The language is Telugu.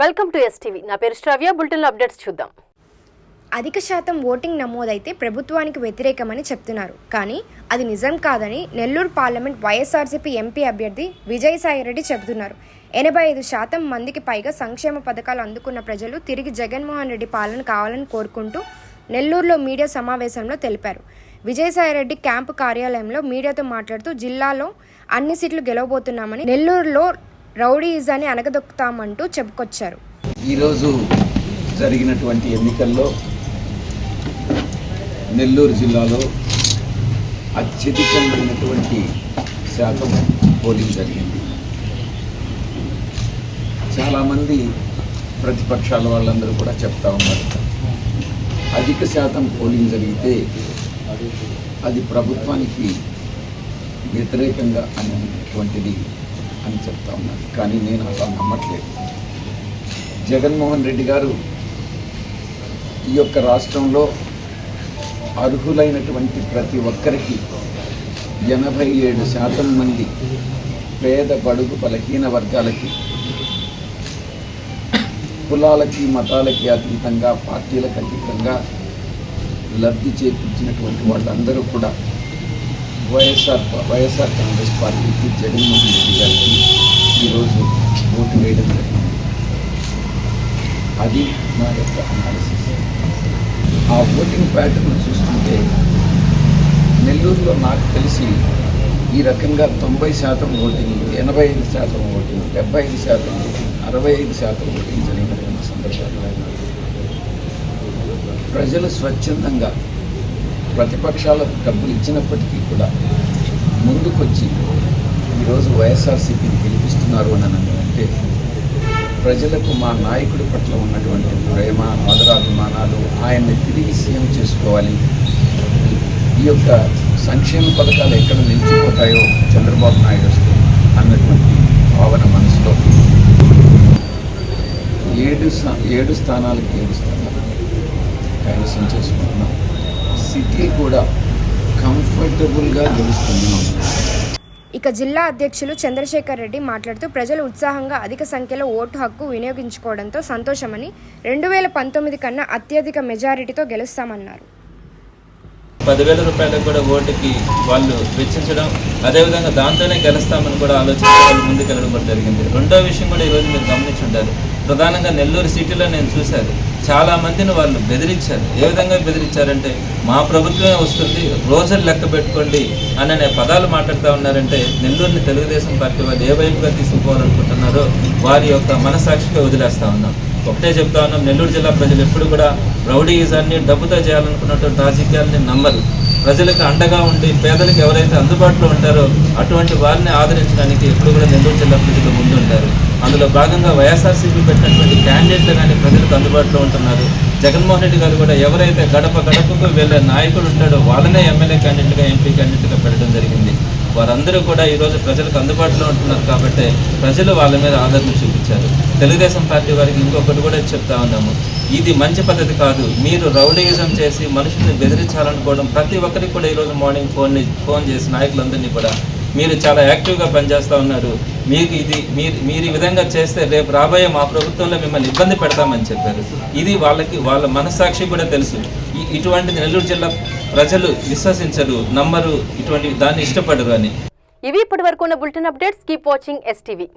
వెల్కమ్ టు ఎస్టీవీ నా పేరు శ్రవ్య. బులెటిన్ అప్డేట్స్ చూద్దాం. అధిక శాతం ఓటింగ్ నమోదైతే ప్రభుత్వానికి వ్యతిరేకమని చెప్తున్నారు. కానీ అది నిజం కాదని నెల్లూరు పార్లమెంట్ వైఎస్ఆర్సీపీ ఎంపీ అభ్యర్థి విజయసాయిరెడ్డి చెబుతున్నారు. ఎనభై ఐదు శాతం మందికి పైగా సంక్షేమ పథకాలు అందుకున్న ప్రజలు తిరిగి జగన్మోహన్ రెడ్డి పాలన కావాలని కోరుకుంటూ నెల్లూరులో మీడియా సమావేశంలో తెలిపారు. విజయసాయిరెడ్డి క్యాంపు కార్యాలయంలో మీడియాతో మాట్లాడుతూ జిల్లాలో అన్ని సీట్లు గెలవబోతున్నామని నెల్లూరులో రౌడీయిజాన్ని అనగదొక్కుతామంటూ చెప్పుకొచ్చారు. ఈరోజు జరిగినటువంటి ఎన్నికల్లో నెల్లూరు జిల్లాలో అత్యధికమైనటువంటి శాతం పోలింగ్ జరిగింది. చాలామంది ప్రతిపక్షాల వాళ్ళందరూ కూడా చెప్తా ఉన్నారు. అధిక శాతం పోలింగ్ జరిగితే అది ప్రభుత్వానికి వ్యతిరేకంగా అనేటువంటిది అని చెప్తా ఉన్నారు కానీ నేను అలా నమ్మట్లేదు. జగన్మోహన్ రెడ్డి గారు ఈ యొక్క రాష్ట్రంలో అర్హులైనటువంటి ప్రతి ఒక్కరికి ఎనభై ఏడు శాతం మంది పేద బడుగు బలహీన వర్గాలకి కులాలకి మతాలకి అతీతంగా పార్టీలకు అతీతంగా లబ్ధి చేకూర్చినటువంటి వాళ్ళందరూ కూడా వైఎస్ఆర్ వైఎస్ఆర్ కాంగ్రెస్ పార్టీకి జగన్మోహన్ రెడ్డి గారికి ఈరోజు ఓటు వేయడం జరిగింది. అది నా యొక్క అనాలిసిస్ ఆ ఓటింగ్ ప్యాటర్న్ చూస్తుంటే నెల్లూరులో నాకు తెలిసి ఈ రకంగా తొంభై శాతం ఓటింగ్ ఎనభై ఐదు శాతం ఓటింగ్ డెబ్బై ఐదు శాతం ఓటింగ్ అరవై ఐదు శాతం ఓటింగ్ జరిగినటువంటి సందర్భాలు ప్రజలు స్వచ్ఛందంగా ప్రతిపక్షాలకు డబ్బులు ఇచ్చినప్పటికీ కూడా ముందుకొచ్చి ఈరోజు వైఎస్ఆర్సీపీని గెలిపిస్తున్నారు అని అంటే ప్రజలకు మా నాయకుడి పట్ల ఉన్నటువంటి ప్రేమ ఆదరాభిమానాలు ఆయన్ని తిరిగి సీఎం చేసుకోవాలి. ఈ యొక్క సంక్షేమ పథకాలు ఎక్కడ నిలిచిపోతాయో చంద్రబాబు నాయుడు వస్తే అన్నటువంటి భావన మనసులో ఏడు స్థా- ఏడు స్థానాలకు ఏడు స్థానాలు కైవసం చేసుకుంటున్నాం. సిటీ కూడా కంఫర్టబుల్గా గెలుస్తున్నాం ఇక జిల్లా అధ్యక్షులు చంద్రశేఖర్ రెడ్డి మాట్లాడుతూ ప్రజలు ఉత్సాహంగా అధిక సంఖ్యలో ఓటు హక్కు వినియోగించుకోవడంతో సంతోషమని రెండు వేల పంతొమ్మిది కన్నా అత్యధిక మెజారిటీతో గెలుస్తామన్నారు. పదివేల రూపాయలకు కూడా ఓటుకి వాళ్ళు వెచ్చించడం అదేవిధంగా దాంతోనే గెలుస్తామని కూడా ఆలోచించి వాళ్ళు ముందుకెళ్ళడం కూడా జరిగింది. రెండో విషయం కూడా ఈరోజు మీరు గమనించుంటారు ప్రధానంగా నెల్లూరు సిటీలో నేను చూశాను. చాలా మందిని వాళ్ళు బెదిరించారు. ఏ విధంగా బెదిరించారంటే మా ప్రభుత్వమే వస్తుంది రోజులు లెక్క పెట్టుకోండి అని అనే పదాలు మాట్లాడుతూ ఉన్నారంటే నెల్లూరుని తెలుగుదేశం పార్టీ వాళ్ళు ఏ వైపుగా తీసుకుపోవాలనుకుంటున్నారో వారి యొక్క మనసాక్షిగా వదిలేస్తా ఉన్నాం. ఒకటే చెప్తా ఉన్నాం నెల్లూరు జిల్లా ప్రజలు ఎప్పుడు కూడా రౌడీయిజాన్ని డబ్బుతో చేయాలనుకున్నటువంటి రాజకీయాలని నమ్మరు. ప్రజలకు అండగా ఉండి పేదలకు ఎవరైతే అందుబాటులో ఉంటారో అటువంటి వారిని ఆదరించడానికి ఎప్పుడు కూడా నెల్లూరు జిల్లా ప్రజలు ముందుంటారు. అందులో భాగంగా వైఎస్ఆర్సీపీ పెట్టినటువంటి క్యాండిడేట్లు కానీ ప్రజలకు అందుబాటులో ఉంటున్నారు. జగన్మోహన్ రెడ్డి గారు కూడా ఎవరైతే గడప గడపకు వెళ్ళే నాయకుడు ఉంటాడో వాళ్ళనే ఎమ్మెల్యే క్యాండిడేట్గా ఎంపీ క్యాండిడేట్గా పెట్టడం జరిగింది. వారందరూ కూడా ఈరోజు ప్రజలకు అందుబాటులో ఉంటున్నారు కాబట్టి ప్రజలు వాళ్ళ మీద ఆదరణ చూపించారు. తెలుగుదేశం పార్టీ వారికి ఇంకొకటి కూడా చెప్తా ఉన్నాము. ఇది మంచి పద్ధతి కాదు. మీరు రౌడీయిజం చేసి మనుషుల్ని బెదిరించాలనుకోవడం ప్రతి ఒక్కరికి కూడా ఈరోజు మార్నింగ్ ఫోన్ ఫోన్ చేసి నాయకులందరినీ కూడా మీరు చాలా యాక్టివ్గా పనిచేస్తూ ఉన్నారు. మీకు ఇది మీరు మీరు ఈ విధంగా చేస్తే రేపు రాబోయే మా ప్రభుత్వంలో మిమ్మల్ని ఇబ్బంది పెడతామని చెప్పారు. ఇది వాళ్ళకి వాళ్ళ మనస్సాక్షి కూడా తెలుసు. ఇటువంటి నెల్లూరు జిల్లా ప్రజలు విశ్వసించరు నమ్మరు ఇటువంటి దాన్ని ఇష్టపడరు అని. ఇవి ఇప్పటి వరకు ఉన్న bulletin updates. Keep watching STV.